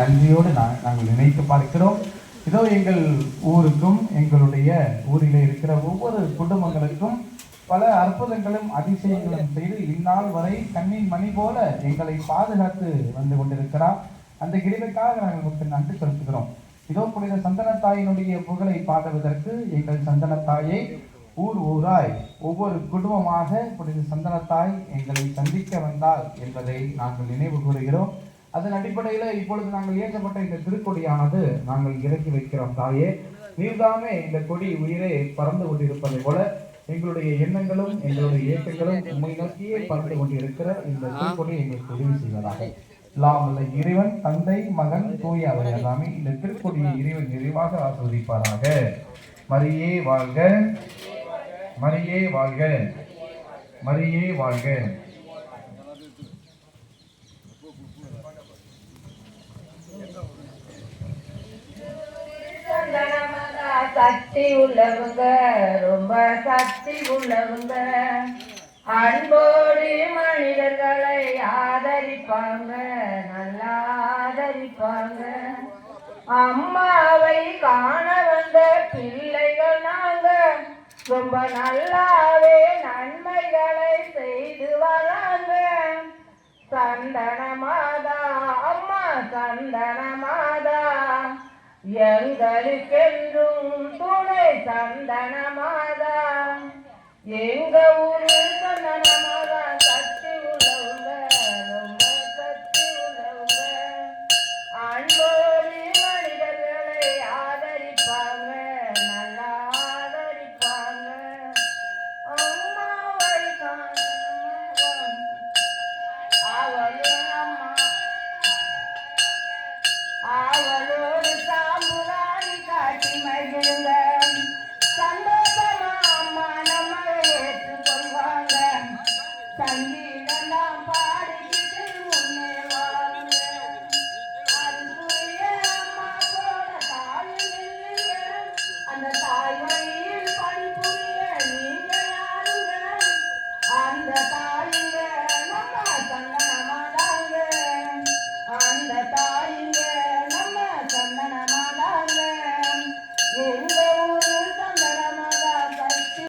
நன்றியோடு நான் நாங்கள் நினைத்து பார்க்கிறோம். இதோ எங்கள் ஊருக்கும் எங்களுடைய ஊரில் இருக்கிற ஒவ்வொரு குடும்பங்களுக்கும் பல அற்புதங்களும் அதிசயங்களும் செய்து இந்நாள் வரை கண்ணின் மணி போல எங்களை பாதுகாத்து வந்து கொண்டிருக்கிறார். அந்த கிருபைக்காக நாங்கள் உங்களுக்கு நன்றி செலுத்துகிறோம். இதோ புனித சந்தனத்தாயினுடைய புகழை பாடுவதற்கு எங்கள் சந்தனத்தாயை ஊர் ஊராய் ஒவ்வொரு குடும்பமாக புனித சந்தனத்தாய் எங்களை சந்திக்க வந்தால் என்பதை நாங்கள் நினைவு கூறுகிறோம். அதன் அடிப்படையில் இப்பொழுது நாங்கள் ஏற்றப்பட்ட இந்த திருக்கொடியானது நாங்கள் இறக்கி வைக்கிறோம். தாயே நீர்தாமே இந்த கொடி உயிரே பறந்து கொண்டிருப்பதை போல எங்களுடைய எண்ணங்களும் எங்களுடைய இயக்கங்களும் உண்மை நோக்கியே பறந்து கொண்டிருக்கிற இந்த திருக்கொடி எங்களுக்கு உதவி செய்வதாக. இல்லாமல் இறைவன் தந்தை மகன் தூய அவர் எல்லாமே இந்த திருக்கொடியை இறைவன் நிறைவாக ஆஸ்வதிப்பாராக. மரியே வாழ்க மரியே வாழ்க மரியே வாழ்க சந்தனமதா சக்தி உள்ளவங்க ரொம்ப சக்தி உள்ளவங்க அன்போடு மனிதர்களை ஆதரிப்பாங்க நல்லா ஆதரிப்பாங்க. அம்மாவை காண வந்த பிள்ளைகள் நாங்க ரொம்ப நல்லாவே நன்மைகளை செய்து வராங்க. சந்தனமாதா அம்மா சந்தனமா எங்களுக்கென்றும் துணை சந்தன மாதா எங்க ஊரு